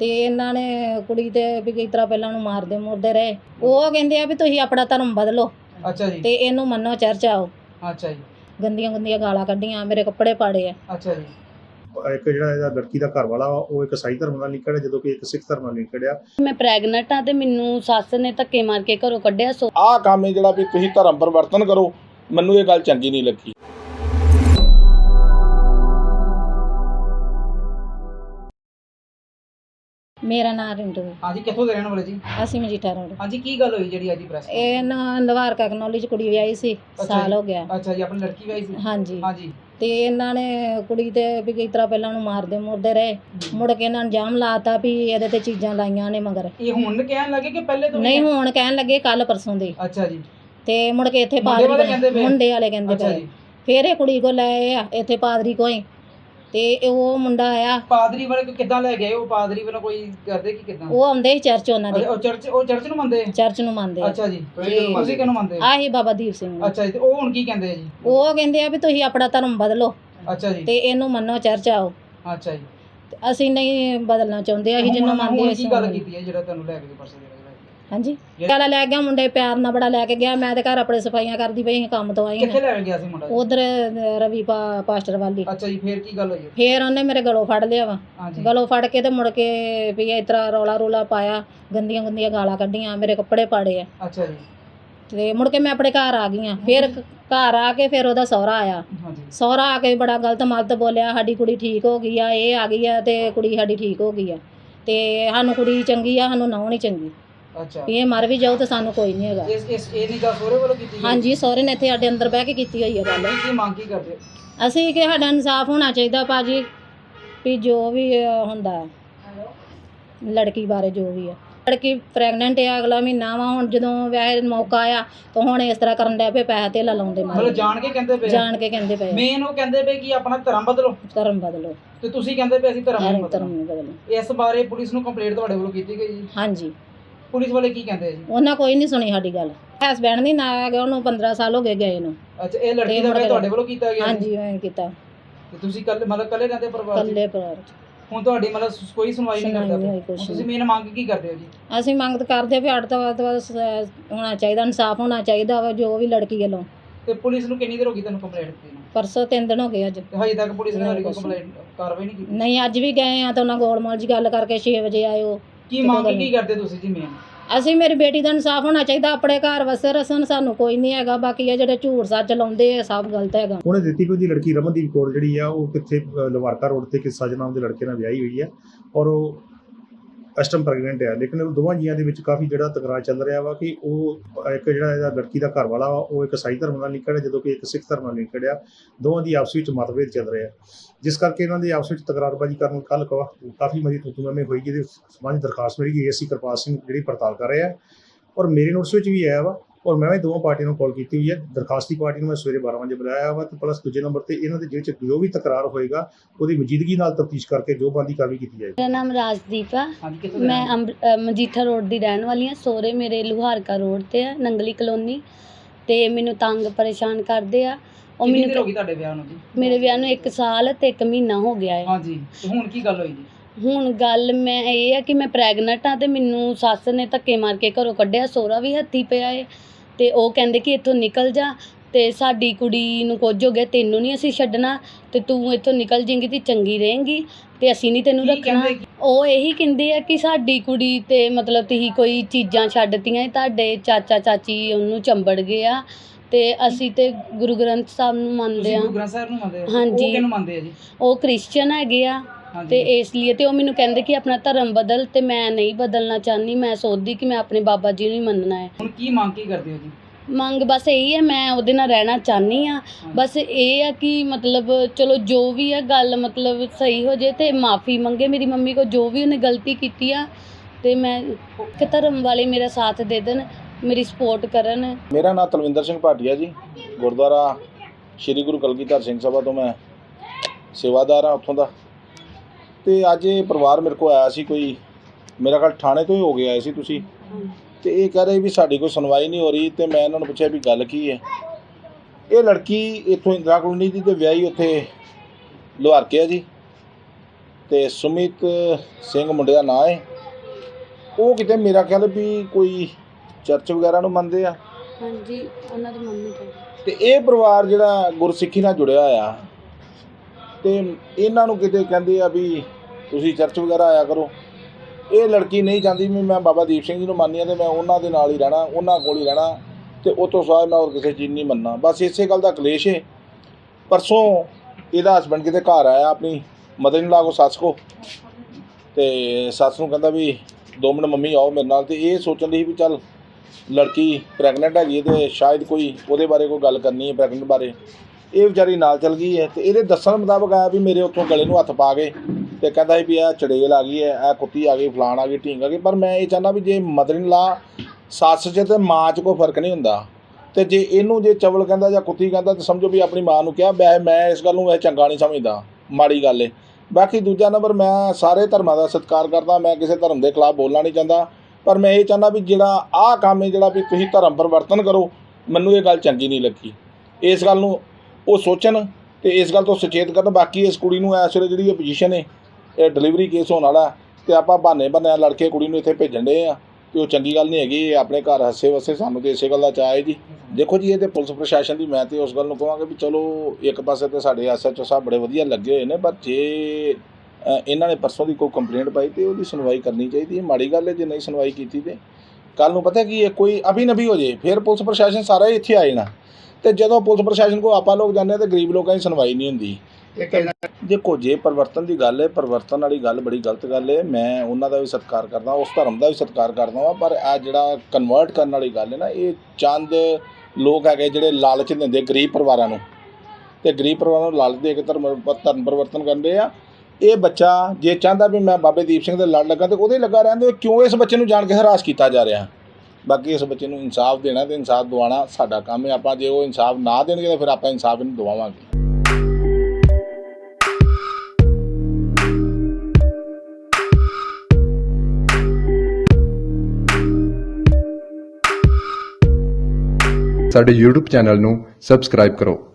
ਤੇ ਇਹਨਾਂ ਨੇ ਕੁੜੀ ਤੇ ਵੀ ਕਿਸ ਤਰ੍ਹਾਂ ਪਹਿਲਾਂ ਨੂੰ ਮਾਰਦੇ ਮੁਰਦੇ ਰਹੇ। ਉਹ ਕਹਿੰਦੇ ਆ ਵੀ ਤੁਸੀਂ ਆਪਣਾ ਧਰਮ ਬਦਲੋ। ਅੱਛਾ ਜੀ। ਤੇ ਇਹਨੂੰ ਮੰਨੋ ਚਰਚ ਆਓ। ਅੱਛਾ ਜੀ। ਗੰਦੀਆਂ ਗੰਦੀਆਂ ਗਾਲਾਂ ਕੱਢੀਆਂ ਮੇਰੇ ਕੱਪੜੇ ਪਾੜੇ ਆ। ਅੱਛਾ ਜੀ। ਇੱਕ ਜਿਹੜਾ ਇਹਦਾ ਲੜਕੀ ਦਾ ਘਰ ਵਾਲਾ ਉਹ ਇੱਕ ਸਾਈ ਧਰਮ ਨਾਲ ਨਿਕਲਿਆ ਜਦੋਂ ਕਿ ਇੱਕ ਸਿੱਖ ਧਰਮ ਨਾਲ ਨਿਕਲਿਆ। ਮੈਂ ਪ੍ਰੈਗਨੈਂਟ ਆ ਤੇ ਮੈਨੂੰ ਸੱਸ ਨੇ ਧੱਕੇ ਮਾਰ ਕੇ ਘਰੋਂ ਕੱਢਿਆ ਸੋ ਆਹ ਕੰਮ ਹੈ ਜਿਹੜਾ ਵੀ ਤੁਸੀਂ ਧਰਮ ਪਰਿਵਰਤਨ ਕਰੋ ਮੈਨੂੰ ਇਹ ਗੱਲ ਚੰਗੀ ਨਹੀਂ ਲੱਗੀ। ਮੇਰਾ ਨਾਂ ਰਿੰਟੂ ਹਾਂਜੀ ਕਿੱਥੋਂ ਦੇ ਰਹਿਣ ਵਾਲੇ ਜੀ? ਅਸੀਂ ਮਜੀਠਾ ਰੋਡ। ਹਾਂਜੀ ਕੀ ਗੱਲ ਹੋਈ ਜਿਹੜੀ ਅੱਜ ਪ੍ਰੈਸ? ਇਹ ਨਾ ਲਵਾਰ ਕਕਨੌਲੀ ਚ ਕੁੜੀ ਵਿਆਹੀ ਸੀ ਸਾਲ ਹੋ ਗਿਆ। ਅੱਛਾ ਜੀ ਆਪਣੀ ਲੜਕੀ ਵਾਈ ਸੀ? ਹਾਂਜੀ। ਹਾਂਜੀ। ਤੇ ਇਹਨਾਂ ਨੇ ਕੁੜੀ ਤੇ ਵੀ ਕਿਸ ਤਰ੍ਹਾਂ ਪਹਿਲਾਂ ਨੂੰ ਮਾਰਦੇ ਮੁਰਦੇ ਰਹੇ। ਮੁੜ ਕੇ ਇਹਨਾਂ ਨੇ ਇਲਜ਼ਾਮ ਲਾਤਾ ਵੀ ਇਹਦੇ ਤੇ ਚੀਜ਼ਾਂ ਲਾਈਆਂ ਨੇ ਮਗਰ। ਇਹ ਹੁਣ ਕਹਿਣ ਲੱਗੇ ਕਿ ਪਹਿਲੇ ਤੋਂ ਨਹੀਂ ਹੁਣ ਕਹਿਣ ਲੱਗੇ ਕੱਲ ਪਰਸੋਂ ਦੇ। ਅੱਛਾ ਜੀ। ਤੇ ਮੁੜ ਕੇ ਇੱਥੇ ਪਾਦਰੀ? ਮੁੰਡੇ ਵਾਲੇ ਕਹਿੰਦੇ ਪਏ ਫੇਰ ਇਹ ਕੁੜੀ ਕੋ ਲੈ ਆ ਇੱਥੇ ਪਾਦਰੀ ਕੋਈ ਤੇ ਉਹ ਮੁੰਡਾ ਆਇਆ। ਪਾਦਰੀ ਵਾਲੇ ਕਿੱਦਾਂ ਲੈ ਗਏ? ਉਹ ਪਾਦਰੀ ਵੱਲੋਂ ਕੋਈ ਕਰਦੇ ਕਿ ਕਿੱਦਾਂ? ਉਹ ਆਉਂਦੇ ਸੀ ਚਰਚ ਉਹਨਾਂ ਦੇ। ਅੱਛਾ, ਉਹ ਚਰਚ ਉਹ ਚਰਚ ਨੂੰ ਮੰਨਦੇ? ਆ? ਚਰਚ ਨੂੰ ਮੰਨਦੇ। ਆ ਅੱਛਾ ਜੀ ਤੇ ਤੁਸੀਂ ਕਿਹਨੂੰ ਮੰਨਦੇ? ਆ? ਆਹੀ ਬਾਬਾ ਦੀਪ ਸਿੰਘ ਨੂੰ। ਅੱਛਾ ਜੀ ਤੇ ਉਹ ਹੁਣ ਕੀ ਕਹਿੰਦੇ ਆ ਜੀ? ਉਹ ਕਹਿੰਦੇ ਆ ਵੀ ਤੁਸੀਂ ਆਪਣਾ ਧਰਮ ਬਦਲੋ। ਅੱਛਾ ਜੀ। ਤੇ ਇਹਨੂੰ ਮੰਨੋ ਚਰਚ ਆਓ। ਅੱਛਾ ਜੀ। ਤੇ ਅਸੀਂ ਨਹੀਂ ਬਦਲਣਾ ਚਾਹੁੰਦੇ ਅਸੀਂ ਹੁਣ- ਜਿਹਨੂੰ ਹੁਣ ਮੰਨਦੇ ਕੀ ਅਸੀਂ ਗੱਲ ਕੀਤੀ ਹੈ ਜਿਹੜਾ ਤੁਹਾਨੂੰ ਲੈ ਕੇ ਪਰਸੇ ਹਾਂਜੀ। ਕਾਲਾ ਲੈ ਗਿਆ ਮੁੰਡੇ ਪਿਆਰ ਨਾਲ ਬੜਾ ਲੈ ਕੇ ਗਿਆ। ਮੈਂ ਤੇ ਘਰ ਆਪਣੇ ਸਫਾਈਆਂ ਕਰਦੀ ਪਈ ਸੀ ਕੰਮ ਤੋਂ ਆਈ ਕਿੱਥੇ ਹਾਂ। ਲੈ ਕੇ ਗਿਆ ਸੀ ਮੁੰਡਾ ਜੀ? ਉਧਰ ਰਵੀ ਪਾ- ਪਾਸਟਰ ਵਾਲੀ। ਅੱਛਾ ਜੀ ਫੇਰ ਕੀ ਗੱਲ ਹੋਈ? ਹੈ? ਫੇਰ ਉਹਨੇ ਮੇਰੇ ਗਲੋਂ ਫੜ ਲਿਆ ਵਾ। ਹਾਂਜੀ। ਗਲੋਂ ਫੜ ਕੇ ਤੇ ਮੁੜ ਕੇ ਵੀ ਇਸ ਤਰ੍ਹਾਂ ਰੌਲਾ ਰੋਲਾ ਪਾਇਆ ਗੰਦੀਆਂ ਗੰਦੀਆਂ ਗਾਲਾਂ ਕੱਢੀਆਂ ਮੇਰੇ ਕੱਪੜੇ ਪਾੜੇ ਆ। ਅੱਛਾ ਜੀ। ਤੇ ਮੁੜ ਕੇ ਮੈਂ ਆਪਣੇ ਘਰ ਆ ਗਈ ਆ ਫਿਰ ਕ- ਘਰ ਆ ਕੇ ਫਿਰ ਉਹਦਾ ਸਹੁਰਾ ਆਇਆ। ਹਾਂਜੀ। ਸਹੁਰਾ ਆ ਕੇ ਬੜਾ ਗਲਤ ਮਲਤ ਬੋਲਿਆ ਸਾਡੀ ਕੁੜੀ ਠੀਕ ਹੋ ਗਈ ਆ ਇਹ ਆ ਗਈ ਆ ਤੇ ਕੁੜੀ ਸਾਡੀ ਠੀਕ ਹੋ ਗਈ ਆ। ਤੇ ਸਾਨੂੰ ਕੁੜੀ ਚੰਗੀ ਆ ਸਾਨੂੰ ਨਹੁੰ ਨਹੀਂ ਚੰਗੀ। ਅੱਛਾ। ਵੀ ਇਹ ਮਰ ਵੀ ਜਾਊ ਤੇ ਸਾਨੂੰ ਕੋਈ ਨਹੀਂ ਹੈਗਾ। ਇਸ ਇਸ ਇਹ ਨਿਗਾਹ ਸੋਰੇ ਵੱਲੋਂ ਕੀਤੀ ਗਈ? ਹਾਂਜੀ ਸਹੁਰੇ ਨੇ ਇੱਥੇ ਸਾਡੇ ਅੰਦਰ ਬਹਿ ਕੇ ਕੀਤੀ ਹੋਈ ਆ ਗੱਲ। ਕੀ ਮੰਗ ਕੀ ਕਰਦੇ? ਹੋ? ਅਸੀਂ ਕਿ ਸਾਡਾ ਇਨਸਾਫ ਹੋਣਾ ਚਾਹੀਦਾ ਭਾਜੀ ਵੀ ਜੋ ਵੀ ਅਹ, ਹੁੰਦਾ। ਹੈ ਲੜਕੀ ਬਾਰੇ ਜੋ ਵੀ ਹੈ ਲੜਕੀ ਪ੍ਰੈਗਨੈਂਟ ਹੈ ਅਗਲਾ ਮਹੀਨਾ ਵਾ ਹੁਣ ਜਦੋਂ ਵਿਆਹ ਦਾ ਮੌਕਾ ਆਇਆ ਤਾਂ ਹੁਣ ਇਸ ਤਰ੍ਹਾਂ ਕਰਨ ਡਿਆ ਪਏ ਪੈਸੇ ਤੇ ਲਾਉਂਦੇ ਮਤਲਬ ਮਾਰੇ ਜਾਣ ਕੇ ਕਹਿੰਦੇ ਪਏ ਜਾਣ ਕੇ ਕਹਿੰਦੇ ਪਏ ਮੇਨ ਉਹ ਕਹਿੰਦੇ ਪਏ ਕਿ ਆਪਣਾ ਧਰਮ ਬਦਲੋ। ਧਰਮ ਬਦਲੋ। ਤੇ ਤੁਸੀਂ ਕਹਿੰਦੇ ਪਏ ਅਸੀਂ ਧਰਮ ਨਹੀਂ ਧਰਮ ਬਦਲੋ ਇਸ ਬਾਰੇ ਪੁਲਿਸ ਨੂੰ ਕੰਪਲੇਂਟ ਤੁਹਾਡੇ ਵੱਲੋਂ ਕੀਤੀ ਗਈ ਜੀ? ਹਾਂਜੀ। ਪੁਲਿਸ ਵਾਲੇ ਕੀ ਕਹਿੰਦੇ ਆ ਜੀ? ਉਹਨਾਂ ਕੋਈ ਨਹੀਂ ਸੁਣੀ ਸਾਡੀ ਗੱਲ। ਹਸਬੈਂਡ ਨਹੀਂ ਨਾ ਹੈਗਾ ਉਹਨੂੰ 15 ਸਾਲ ਹੋ ਗਏ ਗਏ ਨੂੰ। ਅੱਛਾ ਇਹ ਲੜਕੀ ਦਾ ਵਿਆਹ ਤੁਹਾਡੇ ਵੱਲੋਂ ਕੀਤਾ ਗਿਆ? ਹਾਂਜੀ ਮੈਂ ਕੀਤਾ। ਤੇ ਤੁਸੀਂ ਕੱਲ ਮਤਲਬ ਕੱਲੇ ਰਹਿੰਦੇ ਪਰਿਵਾਰ 'ਚ? ਕੱਲੇ ਪਰਿਵਾਰ ਚ। ਹੁਣ ਤੁਹਾਡੀ ਮਤਲਬ ਕੋਈ ਸੁਣਵਾਈ ਨਹੀਂ ਸੁਣਵਾਈ ਕਰਦਾ ਨਹੀਂ ਹੋਈ ਹੁਣ ਕੁਛ ਤੁਸੀਂ। ਮੇਨ ਮੰਗ ਕੀ ਕਰਦੇ ਹੋ ਜੀ? ਅਸੀਂ ਮੰਗ ਕਰਦੇ ਆ ਵੀ ਸ- ਹੋਣਾ ਚਾਹੀਦਾ ਇਨਸਾਫ ਹੋਣਾ ਚਾਹੀਦਾ ਵਾ ਜੋ ਵੀ ਲੜਕੀ ਵੱਲੋਂ। ਤੇ ਪੁਲਿਸ ਨੂੰ ਕਿੰਨੀ ਦੇਰ ਹੋ ਗਈ ਤੁਹਾਨੂੰ ਕੰਪਲੇਂਟ ਦਿੱਤੀ ਨੂੰ? ਪਰਸੋਂ ਤਿੰਨ ਦਿਨ ਹੋ ਗਏ ਅੱਜ। ਤੇ ਹਜੇ ਤੱਕ ਪੁਲਿਸ ਨੇ ਤੁਹਾਡੀ ਕੋਈ ਕੰਪਲੇਂਟ ਕਾਰਵਾਈ ਨਹੀਂ ਕੀਤੀ? ਨਹੀਂ ਅੱਜ ਵੀ ਗਏ ਆ ਤਾਂ ਉਹਨਾਂ ਗੋਲਮਾਲ ਜੀ ਗੱਲ ਕਰਕੇ 6 ਵਜੇ ਆਇਓ ਕੀ ਮੰਗ ਕੀ ਕਰਦੇ ਤੁਸੀਂ ਜੀ ਮੇਨ ਅਸੀਂ ਮੇਰੀ ਬੇਟੀ ਦਾ ਇਨਸਾਫ ਹੋਣਾ ਚਾਹੀਦਾ ਆਪਣੇ ਘਰ ਵਸੇ ਰਸਨ ਸਾਨੂੰ ਕੋਈ ਨਹੀਂ ਹੈਗਾ ਬਾਕੀ ਇਹ ਜਿਹੜੇ ਝੂਠ ਸੱਚ ਲਾਉਂਦੇ ਆ ਸਭ ਗਲਤ ਹੈਗਾ। ਉਹਨੇ ਦਿੱਤੀ ਕੋਈ ਦੀ ਲੜਕੀ ਰਮਨਦੀਪ ਕੌਰ ਜਿਹੜੀ ਆ ਉਹ ਕਿੱਥੇ ਲਵਾਰਕਾ ਰੋਡ ਤੇ ਕਿਸ ਸਜ ਨਾਮ ਦੇ ਲੜਕੇ ਨਾਲ ਵਿਆਹੀ ਹੋਈ ਹੈ ਔਰ ਉਹ ਅਸ਼ਟਮ ਪ੍ਰੈਗਨੈਂਟ ਹੈ ਲੇਕਿਨ ਉਹ ਦੋਵਾਂ ਜੀਆਂ ਦੇ ਵਿੱਚ ਕਾਫੀ ਜਿਹੜਾ ਤਕਰਾਰ ਚੱਲ ਰਿਹਾ ਵਾ ਕਿ ਉਹ ਇੱਕ ਜਿਹੜਾ ਇਹਦਾ ਲੜਕੀ ਦਾ ਘਰ ਵਾਲਾ ਵਾ, ਉਹ ਇੱਕ ਸਾਈ ਧਰਮ ਨਾਲ ਨਿਕਲਿਆ, ਜਦੋਂ ਕਿ ਇੱਕ ਸਿੱਖ ਧਰਮ ਨਾਲ ਨਿਕਲਿਆ। ਦੋਵਾਂ ਦੀ ਆਪਸ ਵਿੱਚ ਮਤਭੇਦ ਚੱਲ ਰਿਹਾ। ਜਿਸ ਕਰਕੇ ਇਹਨਾਂ ਦੀ ਆਪਸ ਵਿੱਚ ਤਕਰਾਰਬਾਜ਼ੀ ਕਰਨ ਕੱਲ ਕਾਫੀ ਮਰੀ ਤੁਤੂਮੇ ਹੋਈ ਜਿਹਦੇ ਸਬੰਧ ਦਰਖਾਸਤ ਮੇਰੀ ਏਐਸਸੀ ਕਿਰਪਾਲ ਸਿੰਘ ਜਿਹੜੀ ਪੜਤਾਲ ਕਰ ਰਿਹਾ। ਔਰ ਮੇਰੇ ਨੋਟਿਸ ਵਿੱਚ ਵੀ ਆਇਆ ਵਾ ਔਰ ਮੈਂ ਵੀ ਦੋਵਾਂ ਪਾਰਟੀਆਂ ਨੂੰ ਕਾਲ ਕੀਤੀ ਹੋਈ ਹੈ। ਦਰਖਾਸਤੀ ਪਾਰਟੀ ਨੂੰ ਮੈਂ ਸਵੇਰੇ 12 ਵਜੇ ਬੁਲਾਇਆ ਵਾ ਤੇ ਪਲੱਸ ਦੂਜੇ ਨੰਬਰ ਤੇ ਇਹਨਾਂ ਦੇ ਜਿਹੜੇ ਚ ਜੋ ਵੀ ਤਕਰਾਰ ਹੋਏਗਾ ਉਹਦੀ ਮਜੀਦਗੀ ਨਾਲ ਤਫਤੀਸ਼ ਕਰਕੇ ਜੋ ਬੰਦੀ ਕਾਰਵਾਈ ਕੀਤੀ ਜਾਏਗੀ। ਮੇਰਾ ਨਾਮ ਰਾਜਦੀਪ ਆ। ਮੈਂ ਰਹਿਣ ਅੰਬ- ਅ, ਮਜੀਠਾ ਰੋਡ ਦੀ ਰਹਿਣ ਵਾਲੀ ਹਾਂ। ਸੋਰੇ ਮੇਰੇ ਲੁਹਾਰਕਾ ਰੋਡ ਤੇ ਆ ਨੰਗਲੀ ਕਲੋਨੀ। ਤੇ ਮੈਨੂੰ ਤੰਗ ਪਰੇਸ਼ਾਨ ਕਰਦੇ ਆ। ਉਹ ਕਿੰਨੀ ਦੇਰ ਹੋ ਮੈਨੂੰ ਗਈ ਤੁਹਾਡੇ ਵਿਆਹ ਨੂੰ ਜੀ? ਮੇਰੇ ਵਿਆਹ ਨੂੰ 1 ਸਾਲ ਤੇ 1 ਮਹੀਨਾ ਹੋ ਗਿਆ ਹੈ। ਹਾਂਜੀ ਤੇ ਹੁਣ ਕੀ ਗੱਲ ਹੋਈ ਜੀ? ਹੁਣ ਗੱਲ ਮੈਂ ਇਹ ਆ ਕਿ ਮੈਂ ਪ੍ਰੈਗਨੈਂਟ ਆ ਤੇ ਮੈਨੂੰ ਸੱਸ ਨੇ ਧੱਕੇ ਮਾਰ ਕੇ ਘਰੋਂ ਕੱਢਿਆ। ਸੋਹਰਾ ਵੀ ਹੱਥੀ ਪਿਆ ਏ। ਤੇ ਉਹ ਕਹਿੰਦੇ ਕਿ ਇੱਥੋਂ ਨਿਕਲ ਜਾ ਤੇ ਸਾਡੀ ਕੁੜੀ ਨੂੰ ਕੁਝ ਹੋ ਗਿਆ ਤੈਨੂੰ ਨਹੀਂ ਅਸੀਂ ਛੱਡਣਾ ਤੇ ਤੂੰ ਇੱਥੋਂ ਨਿਕਲ ਜਾਏਂਗੀ ਤੇ ਚੰਗੀ ਰਹੇਂਗੀ ਤੇ ਅਸੀਂ ਨਹੀਂ ਤੈਨੂੰ ਰੱਖਣਾ? ਉਹ ਇਹੀ ਕਹਿੰਦੇ ਆ ਕਿ ਸਾਡੀ ਕੁੜੀ ਤੇ ਮਤਲਬ ਤੁਸੀਂ ਕੋਈ ਚੀਜ਼ਾਂ ਛੱਡਤੀਆਂ ਏ, ਤੁਹਾਡੇ ਚਾਚਾ ਚਾਚੀ ਉਹਨੂੰ ਚੰਬੜ ਗਏ ਆ ਤੇ ਅਸੀਂ ਤੇ ਗੁਰੂ ਗ੍ਰੰਥ ਸਾਹਿਬ ਨੂੰ ਮੰਨਦੇ ਆ ਗੁਰੂ ਗ੍ਰੰਥ ਸਾਹਿਬ ਨੂੰ ਮੰਨਦੇ ਹੋ ਹਾਂਜੀ। ਉਹ ਕਿਹਨੂੰ ਮੰਨਦੇ ਆ ਜੀ ਉਹ ਕ੍ਰਿਸਚੀਅਨ ਹੈਗੇ ਆ ਤੇ ਇਸ ਲਈ ਤੇ ਉਹ ਮੈਨੂੰ ਕਹਿੰਦੇ ਕਿ ਆਪਣਾ ਧਰਮ ਬਦਲ ਤੇ ਮੈਂ ਨਹੀਂ ਬਦਲਣਾ ਚਾਹਨੀ ਮੈਂ ਸੋਚਦੀ ਕਿ ਮੈਂ ਆਪਣੇ ਬਾਬਾ ਜੀ ਨੂੰ ਹੀ ਮੰਨਣਾ ਹੈ। ਹੁਣ ਕੀ ਮੰਗ ਕੀ ਕਰਦੇ ਹੋ ਜੀ? ਮੰਗ ਬਸ ਇਹੀ ਹੈ ਮੈਂ ਉਹਦੇ ਨਾਲ ਰਹਿਣਾ ਚਾਹਨੀ ਆ ਬਸ ਇਹ ਆ ਕਿ ਮਤਲਬ ਚਲੋ ਜੋ ਵੀ ਹੈ ਗੱਲ ਮਤਲਬ ਸਹੀ ਹੋ ਜੇ ਤੇ ਮਾਫੀ ਮੰਗੇ। ਮੇਰੀ ਮੰਮੀ ਕੋ ਜੋ ਵੀ ਉਹਨੇ ਗਲਤੀ ਕੀਤੀ ਆ ਤੇ ਮੈਂ ਕਿ ਧਰਮ ਵਾਲੇ ਮੇਰਾ ਸਾਥ ਦੇ ਦੇਣ ਮੇਰੀ ਸਪੋਰਟ ਕਰਨ। ਮੇਰਾ ਨਾਮ ਤਲਵਿੰਦਰ ਸਿੰਘ ਭਾਟੀਆ ਜੀ। ਗੁਰਦੁਆਰਾ ਸ੍ਰੀ ਗੁਰੂ ਕਲਗੀਧਰ ਸਿੰਘ ਸਭਾ ਤੋਂ ਮੈਂ ਸੇਵਾਦਾਰ ਹਾਂ ਉੱਥੋਂ ਦਾ। ਤੇ ਅੱਜ ਇਹ ਪਰਿਵਾਰ ਮੇਰੇ ਕੋਲ ਆਇਆ ਸੀ ਕੋਈ ਮੇਰਾ ਖਿਆਲ ਥਾਣੇ ਤੋਂ ਹੀ ਹੋ ਗਿਆ ਆਏ ਸੀ ਤੁਸੀਂ। ਤੇ ਇਹ ਕਹਿ ਰਹੇ ਵੀ ਸਾਡੀ ਕੋਈ ਸੁਣਵਾਈ ਨਹੀਂ ਹੋ ਰਹੀ ਤੇ ਮੈਂ ਇਹਨਾਂ ਨੂੰ ਪੁੱਛਿਆ ਵੀ ਗੱਲ ਕੀ ਹੈ। ਇਹ ਲੜਕੀ ਇੱਥੋਂ ਇੰਦਰਾ ਕਲੋਨੀ ਦੀ ਤੇ ਵਿਆਹੀ ਉੱਥੇ ਲੁਹਾਰਕੇ ਆ ਜੀ। ਤੇ ਸੁਮਿਤ ਸਿੰਘ ਮੁੰਡੇ ਦਾ ਨਾਂ ਹੈ। ਉਹ ਕਿਤੇ ਮੇਰਾ ਖਿਆਲ ਵੀ ਕੋਈ ਚਰਚ ਵਗੈਰਾ ਨੂੰ ਮੰਨਦੇ ਆ। ਹਾਂਜੀ ਉਹਨਾਂ ਦੀ ਮੰਮੀ ਤੇ ਇਹ ਪਰਿਵਾਰ ਜਿਹੜਾ ਗੁਰਸਿੱਖੀ ਨਾਲ ਜੁੜਿਆ ਆ ਤੇ ਇਹਨਾਂ ਨੂੰ ਕਿਤੇ ਕਹਿੰਦੇ ਆ ਵੀ ਤੁਸੀਂ ਚਰਚ ਵਗੈਰਾ ਆਇਆ ਕਰੋ। ਇਹ ਲੜਕੀ ਨਹੀਂ ਚਾਹੁੰਦੀ ਵੀ ਮੈਂ ਬਾਬਾ ਦੀਪ ਸਿੰਘ ਜੀ ਨੂੰ ਮੰਨਦੀ ਆ ਤੇ ਮੈਂ ਉਹਨਾਂ ਦੇ ਨਾਲ ਹੀ ਰਹਿਣਾ, ਉਹਨਾਂ ਕੋਲ ਹੀ ਰਹਿਣਾ ਤੇ ਉਹ ਤੋਂ ਸਿਵਾਏ ਮੈਂ ਹੋਰ ਕਿਸੇ ਚੀਜ਼ ਨਹੀਂ ਮੰਨਣਾ। ਬਸ ਇਸੇ ਗੱਲ ਦਾ ਕਲੇਸ਼ ਹੈ ਪਰਸੋਂ ਇਹਦਾ ਹਸਬੰਡ ਕਿਤੇ ਘਰ ਆਇਆ ਆਪਣੀ ਮਦਰ ਇਨ ਲਾ ਕੋ, ਸੱਸ ਕੋ ਤੇ ਸੱਸ ਨੂੰ ਕਹਿੰਦਾ ਵੀ ਦੋ ਮਿੰਟ ਮੰਮੀ ਆਓ ਮੇਰੇ ਨਾਲ ਤੇ ਇਹ ਸੋਚਣ ਦੀ ਵੀ ਚੱਲ ਲੜਕੀ ਪ੍ਰੈਗਨੈਂਟ ਹੈਗੀ ਹੈ ਤੇ ਸ਼ਾਇਦ ਕੋਈ ਉਹਦੇ ਬਾਰੇ ਕੋਈ ਗੱਲ ਕਰਨੀ ਹੈ ਪ੍ਰੈਗਨੈਂਟ ਬਾਰੇ। ਇਹ ਵਿਚਾਰੀ ਨਾਲ ਚਲ ਗਈ ਹੈ ਤੇ ਇਹਦੇ ਦੱਸਣ ਮੁਤਾਬਕ ਆਇਆ ਵੀ ਮੇਰੇ ਉੱਥੋਂ ਗਲੇ ਨੂੰ ਹੱਥ ਪਾ ਕੇ ਤੇ ਕਹਿੰਦਾ ਸੀ ਵੀ ਇਹ ਚੜੇਲ ਆ ਗਈ ਹੈ, ਇਹ ਕੁੱਤੀ ਆ ਗਈ, ਫਲਾਣ ਆ ਗਈ, ਢੀਂਗ ਆ ਗਈ। ਪਰ ਮੈਂ ਇਹ ਚਾਹੁੰਦਾ ਵੀ ਜੇ ਮਦਰ ਇਨ ਲਾ ਸੱਸ 'ਚ ਤੇ ਮਾਂ 'ਚ ਕੋਈ ਫ਼ਰਕ ਨਹੀਂ ਹੁੰਦਾ ਤੇ ਜੇ ਇਹਨੂੰ ਜੇ ਚਵਲ ਕਹਿੰਦਾ ਜਾਂ ਕੁੱਤੀ ਕਹਿੰਦਾ ਤਾਂ ਸਮਝੋ ਵੀ ਆਪਣੀ ਮਾਂ ਨੂੰ ਕਿਹਾ, ਵੈਸੇ ਮੈਂ ਇਸ ਗੱਲ ਨੂੰ ਵੈਸੇ ਚੰਗਾ ਨਹੀਂ ਸਮਝਦਾ, ਮਾੜੀ ਗੱਲ ਏ। ਬਾਕੀ ਦੂਜਾ ਨੰਬਰ, ਮੈਂ ਸਾਰੇ ਧਰਮਾਂ ਦਾ ਸਤਿਕਾਰ ਕਰਦਾ, ਮੈਂ ਕਿਸੇ ਧਰਮ ਦੇ ਖਿਲਾਫ ਬੋਲਣਾ ਨਹੀਂ ਚਾਹੁੰਦਾ, ਪਰ ਮੈਂ ਇਹ ਚਾਹੁੰਦਾ ਵੀ ਜਿਹੜਾ ਆਹ ਕੰਮ ਹੈ ਜਿਹੜਾ ਵੀ ਤੁਸੀਂ ਧਰਮ ਪਰਿਵਰਤਨ ਕਰੋ, ਮੈਨੂੰ ਇਹ ਗੱਲ ਚੰਗੀ ਨਹੀਂ ਲੱਗੀ। ਇਸ ਗੱਲ ਨੂੰ ਉਹ ਸੋਚਣ ਤੇ ਇਸ ਗੱਲ ਤੋਂ ਸੁਚੇਤ ਕਰਨ। ਬਾਕੀ ਇਸ ਕੁੜੀ ਨੂੰ ਇਸ ਵੇਲੇ ਜਿਹੜੀ ਇਹ ਪੋਜੀਸ਼ਨ ਹੈ, ਇਹ ਡਿਲੀਵਰੀ ਕੇਸ ਹੋਣ ਵਾਲਾ ਤੇ ਆਪਾਂ ਬਹਾਨੇ ਬੰਨਿਆ ਲੜਕੇ ਕੁੜੀ ਨੂੰ ਇੱਥੇ ਭੇਜਣ ਦੇ ਆ ਤੇ ਉਹ ਚੰਗੀ ਗੱਲ ਨਹੀਂ ਹੈਗੀ, ਇਹ ਆਪਣੇ ਘਰ ਹੱਸੇ ਵਸੇ ਸਾਨੂੰ ਤੇ ਇਸੇ ਗੱਲ ਦਾ ਚਾਅ ਹੈ ਜੀ। ਦੇਖੋ ਜੀ, ਇਹ ਤੇ ਪੁਲਿਸ ਪ੍ਰਸ਼ਾਸਨ ਦੀ, ਮੈਂ ਤੇ ਉਸ ਗੱਲ ਨੂੰ ਕਹਾਂਗਾ ਵੀ ਚਲੋ ਇੱਕ ਪਾਸੇ ਤੇ ਸਾਡੇ ਐਸਐਚਓ ਸਾਹਿਬ ਬੜੇ ਵਧੀਆ ਲੱਗੇ ਹੋਏ ਨੇ, ਪਰ ਜੇ ਇਹਨਾਂ ਨੇ ਪਰਸੋਂ ਦੀ ਕੋਈ ਕੰਪਲੇਂਟ ਪਾਈ ਤੇ ਉਹਦੀ ਸੁਣਵਾਈ ਕਰਨੀ ਚਾਹੀਦੀ ਹੈ। ਮਾੜੀ ਗੱਲ ਹੈ, ਜੇ ਨਹੀਂ ਸੁਣਵਾਈ ਕੀਤੀ ਤੇ। ਕੱਲ ਨੂੰ ਪਤਾ ਕੀ ਇਹ ਕੋਈ ਅਭੀ ਨਭੀ ਹੋ ਜੇ, ਫਿਰ ਪੁਲਿਸ ਪ੍ਰਸ਼ਾਸਨ ਸਾਰਾ ਇੱਥੇ ਆ ਜਾਣਾ। ਤੇ ਜਦੋਂ ਪੁਲਿਸ ਪ੍ਰਸ਼ਾਸਨ ਕੋ ਆਪਾਂ ਲੋਕ ਜਾਂਦੇ ਹਾਂ ਤੇ ਗਰੀਬ ਲੋਕਾਂ ਦੀ ਸੁਣਵਾਈ ਨਹੀਂ ਹੁੰਦੀ। ਦੇਖੋ ਜੇ ਪਰਿਵਰਤਨ ਦੀ ਗੱਲ ਹੈ ਪਰਿਵਰਤਨ ਵਾਲੀ ਗੱਲ ਬੜੀ ਗਲਤ ਗੱਲ ਹੈ। ਮੈਂ ਉਹਨਾਂ ਦਾ ਵੀ ਸਤਿਕਾਰ ਕਰਦਾ ਉਸ ਧਰਮ ਦਾ ਵੀ ਸਤਿਕਾਰ ਕਰਦਾ ਹਾਂ ਪਰ ਆ ਜਿਹੜਾ ਕਨਵਰਟ ਕਰਨ ਵਾਲੀ ਗੱਲ ਹੈ ਨਾ ਇਹ ਚੰਦ ਲੋਕ ਹੈਗੇ ਜਿਹੜੇ ਲਾਲਚ ਦਿੰਦੇ ਗਰੀਬ ਪਰਿਵਾਰਾਂ ਨੂੰ। ਤੇ ਗਰੀਬ ਪਰਿਵਾਰਾਂ ਨੂੰ ਲਾਲਚ ਦੇ ਕੇ ਧਰਮ ਧਰਮ ਪਰਿਵਰਤਨ ਕਰਦੇ ਆ। ਇਹ ਬੱਚਾ ਜੇ ਚਾਹੁੰਦਾ ਵੀ ਮੈਂ ਬਾਬੇ ਦੀਪ ਸਿੰਘ ਦੇ ਲੜ ਲੱਗਾ ਤੇ ਉਹਦੇ ਲੱਗਾ ਰਹਿੰਦੇ ਕਿਉਂ ਇਸ ਬੱਚੇ ਨੂੰ ਜਾਣ ਕੇ ਹਰਾਸ ਕੀਤਾ ਜਾ ਰਿਹਾ? ਬਾਕੀ ਇਸ ਬੱਚੇ ਨੂੰ ਇਨਸਾਫ ਦੇਣਾ ਤੇ ਇਨਸਾਫ ਦਿਵਾਉਣਾ ਸਾਡਾ ਕੰਮ ਹੈ। ਆਪਾਂ ਜੇ ਉਹ ਇਨਸਾਫ ਨਾ ਦੇਣਗੇ ਤਾਂ ਫਿਰ ਆਪਾਂ ਇਨਸਾਫ ਇਹਨੂੰ ਦਿਵਾਵਾਂਗੇ। ਸਾਡੇ YouTube ਚੈਨਲ ਨੂੰ ਸਬਸਕ੍ਰਾਈਬ ਕਰੋ।